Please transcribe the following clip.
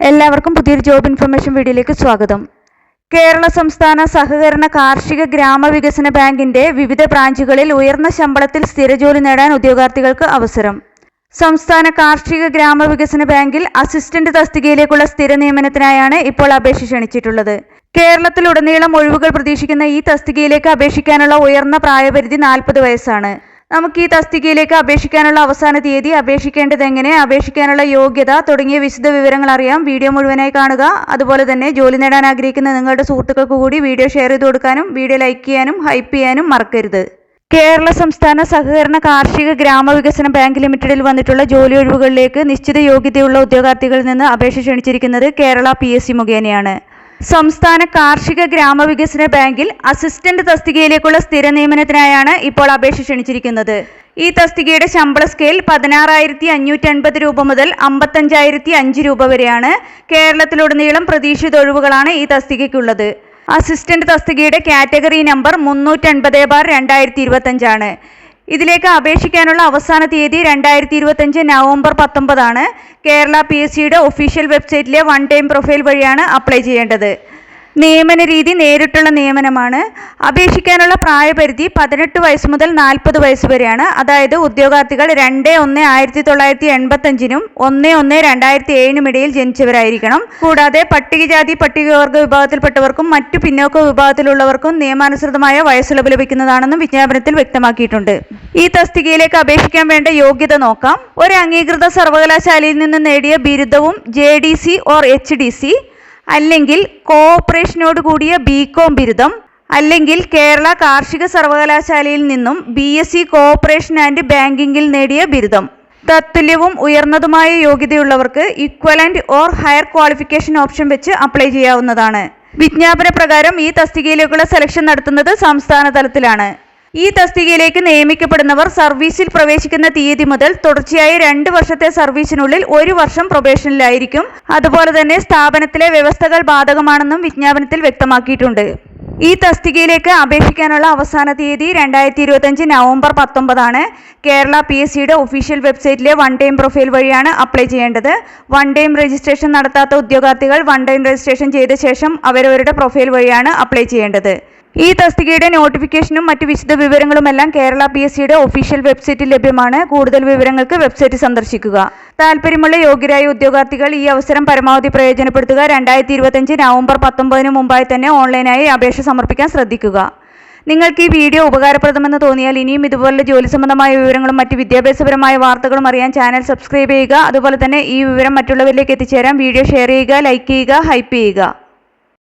എല്ലാവർക്കും പുതിയൊരു job information വീഡിയോയിലേക്ക് സ്വാഗതം. കേരള സംസ്ഥാന സഹകരണ കാർഷിക ഗ്രാമവികസന ബാങ്കിന്റെ വിവിധ ബ്രാഞ്ചുകളിൽ ഉയർന്ന ശമ്പളത്തിൽ സ്ഥിരജോലി നേടാൻ ഉദ്യോഗാർത്ഥികൾക്ക് അവസരം. സംസ്ഥാന കാർഷിക ഗ്രാമവികസന ബാങ്കിൽ അസിസ്റ്റന്റ് തസ്തികയിലേക്കുള്ള സ്ഥിര നിയമനത്തിനായാണ് ഇപ്പോൾ അപേക്ഷ ക്ഷണിച്ചിട്ടുള്ളത്. കേരളത്തിലുടനീളം ഒഴിവുകൾ പ്രതീക്ഷിക്കുന്ന ഈ തസ്തികയിലേക്ക് അപേക്ഷിക്കാനുള്ള ഉയർന്ന പ്രായപരിധി നാൽപ്പത് വയസ്സാണ്. നമുക്ക് ഈ തസ്തികയിലേക്ക് അപേക്ഷിക്കാനുള്ള അവസാന തീയതി അപേക്ഷിക്കേണ്ടത് എങ്ങനെ? അപേക്ഷിക്കാനുള്ള യോഗ്യത തുടങ്ങിയ വിശദ വിവരങ്ങൾ അറിയാം. വീഡിയോ മുഴുവനായി കാണുക. അതുപോലെ തന്നെ ജോലി നേടാൻ ആഗ്രഹിക്കുന്ന നിങ്ങളുടെ സുഹൃത്തുക്കൾക്ക് കൂടി വീഡിയോ ഷെയർ ചെയ്ത് കൊടുക്കാനും വീഡിയോ ലൈക്ക് ചെയ്യാനും ഹൈപ്പ് ചെയ്യാനും മറക്കരുത്. കേരള സംസ്ഥാന സഹകരണ കാർഷിക ഗ്രാമവികസന ബാങ്ക് ലിമിറ്റഡിൽ വന്നിട്ടുള്ള ജോലി ഒഴിവുകളിലേക്ക് നിശ്ചിത യോഗ്യതയുള്ള ഉദ്യോഗാർത്ഥികളിൽ നിന്ന് അപേക്ഷ ക്ഷണിച്ചിരിക്കുന്നത് കേരള പി മുഖേനയാണ്. സംസ്ഥാന കാർഷിക ഗ്രാമവികസന ബാങ്കിൽ അസിസ്റ്റന്റ് തസ്തികയിലേക്കുള്ള സ്ഥിര നിയമനത്തിനായാണ് ഇപ്പോൾ അപേക്ഷ ക്ഷണിച്ചിരിക്കുന്നത്. ഈ തസ്തികയുടെ ശമ്പള സ്കെയിൽ പതിനാറായിരത്തി അഞ്ഞൂറ്റി അൻപത് രൂപ മുതൽ അമ്പത്തഞ്ചായിരത്തി അഞ്ച് രൂപ വരെയാണ് കേരളത്തിലുടനീളം പ്രതീക്ഷിത ഒഴിവുകളാണ് ഈ തസ്തികയ്ക്കുള്ളത്. അസിസ്റ്റന്റ് തസ്തികയുടെ കാറ്റഗറി നമ്പർ മുന്നൂറ്റൻപത് ബാർ രണ്ടായിരത്തി ഇരുപത്തഞ്ചാണ് ഇതിലേക്ക് അപേക്ഷിക്കാനുള്ള അവസാന തീയതി രണ്ടായിരത്തി ഇരുപത്തഞ്ച് നവംബർ പത്തൊമ്പതാണ്. കേരള പി എസ് സിയുടെ ഒഫീഷ്യൽ വെബ്സൈറ്റിലെ വൺ ടൈം പ്രൊഫൈൽ വഴിയാണ് അപ്ലൈ ചെയ്യേണ്ടത്. നിയമന രീതി നേരിട്ടുള്ള നിയമനമാണ്. അപേക്ഷിക്കാനുള്ള പ്രായപരിധി പതിനെട്ട് വയസ്സ് മുതൽ നാൽപ്പത് വയസ്സ് വരെയാണ്. അതായത് ഉദ്യോഗാർത്ഥികൾ രണ്ട് ഒന്ന് ആയിരത്തി തൊള്ളായിരത്തി എൺപത്തഞ്ചിനും ഒന്ന് ഒന്ന് രണ്ടായിരത്തി ഏഴിനും ഇടയിൽ ജനിച്ചവരായിരിക്കണം. കൂടാതെ പട്ടികജാതി പട്ടികവർഗ വിഭാഗത്തിൽപ്പെട്ടവർക്കും മറ്റു പിന്നോക്ക വിഭാഗത്തിലുള്ളവർക്കും നിയമാനുസൃതമായ വയസ്സിളവ് ലഭിക്കുന്നതാണെന്നും വിജ്ഞാപനത്തിൽ വ്യക്തമാക്കിയിട്ടുണ്ട്. ഈ തസ്തികയിലേക്ക് അപേക്ഷിക്കാൻ വേണ്ട യോഗ്യത നോക്കാം. ഒരു അംഗീകൃത സർവകലാശാലയിൽ നിന്ന് നേടിയ ബിരുദവും J D C or H D C. അല്ലെങ്കിൽ കോഓപ്പറേഷനോട് കൂടിയ ബികോം ബിരുദം അല്ലെങ്കിൽ കേരള കാർഷിക സർവകലാശാലയിൽ നിന്നും B S C cooperation and ബാങ്കിങ്ങിൽ നേടിയ ബിരുദം. തത്തുല്യവും ഉയർന്നതുമായ യോഗ്യതയുള്ളവർക്ക് equivalent or higher qualification option വെച്ച് അപ്ലൈ ചെയ്യാവുന്നതാണ്. വിജ്ഞാപന പ്രകാരം ഈ തസ്തികയിലേക്കുള്ള സെലക്ഷൻ നടത്തുന്നത് സംസ്ഥാന തലത്തിലാണ്. ഈ തസ്തികയിലേക്ക് നിയമിക്കപ്പെടുന്നവർ സർവീസിൽ പ്രവേശിക്കുന്ന തീയതി മുതൽ തുടർച്ചയായി രണ്ട് വർഷത്തെ സർവീസിനുള്ളിൽ ഒരു വർഷം പ്രൊബേഷനിലായിരിക്കും. അതുപോലെ തന്നെ സ്ഥാപനത്തിലെ വ്യവസ്ഥകൾ ബാധകമാണെന്നും വിജ്ഞാപനത്തിൽ വ്യക്തമാക്കിയിട്ടുണ്ട്. ഈ തസ്തികയിലേക്ക് അപേക്ഷിക്കാനുള്ള അവസാന തീയതി രണ്ടായിരത്തി ഇരുപത്തഞ്ച് നവംബർ പത്തൊമ്പതാണ്. കേരള പി എസ് സിയുടെ ഒഫീഷ്യൽ വെബ്സൈറ്റിലെ വൺ ടൈം പ്രൊഫൈൽ വഴിയാണ് അപ്ലൈ ചെയ്യേണ്ടത്. വൺ ടൈം രജിസ്ട്രേഷൻ നടത്താത്ത ഉദ്യോഗാർത്ഥികൾ വൺ ടൈം രജിസ്ട്രേഷൻ ചെയ്ത ശേഷം അവരവരുടെ പ്രൊഫൈൽ വഴിയാണ് അപ്ലൈ ചെയ്യേണ്ടത്. ഈ തസ്തികയുടെ നോട്ടിഫിക്കേഷനും മറ്റ് വിശദ വിവരങ്ങളുമെല്ലാം കേരള പി എസ് സിയുടെ ഒഫീഷ്യൽ വെബ്സൈറ്റിൽ ലഭ്യമാണ്. കൂടുതൽ വിവരങ്ങൾക്ക് വെബ്സൈറ്റ് സന്ദർശിക്കുക. താല്പര്യമുള്ള യോഗ്യരായ ഉദ്യോഗാർത്ഥികൾ ഈ അവസരം പരമാവധി പ്രയോജനപ്പെടുത്തുക. രണ്ടായിരത്തി ഇരുപത്തഞ്ച് നവംബർ പത്തൊമ്പതിന് മുമ്പായി തന്നെ ഓൺലൈനായി അപേക്ഷ സമർപ്പിക്കാൻ ശ്രദ്ധിക്കുക. നിങ്ങൾക്ക് ഈ വീഡിയോ ഉപകാരപ്രദമെന്ന് തോന്നിയാൽ ഇനിയും ഇതുപോലുള്ള ജോലി സംബന്ധമായ വിവരങ്ങളും മറ്റ് വിദ്യാഭ്യാസപരമായ വാർത്തകളും അറിയാൻ ചാനൽ സബ്സ്ക്രൈബ് ചെയ്യുക. അതുപോലെ തന്നെ ഈ വിവരം മറ്റുള്ളവരിലേക്ക് എത്തിച്ചേരാൻ വീഡിയോ ഷെയർ ചെയ്യുക ലൈക്ക് ചെയ്യുക ഹൈപ്പ് ചെയ്യുക.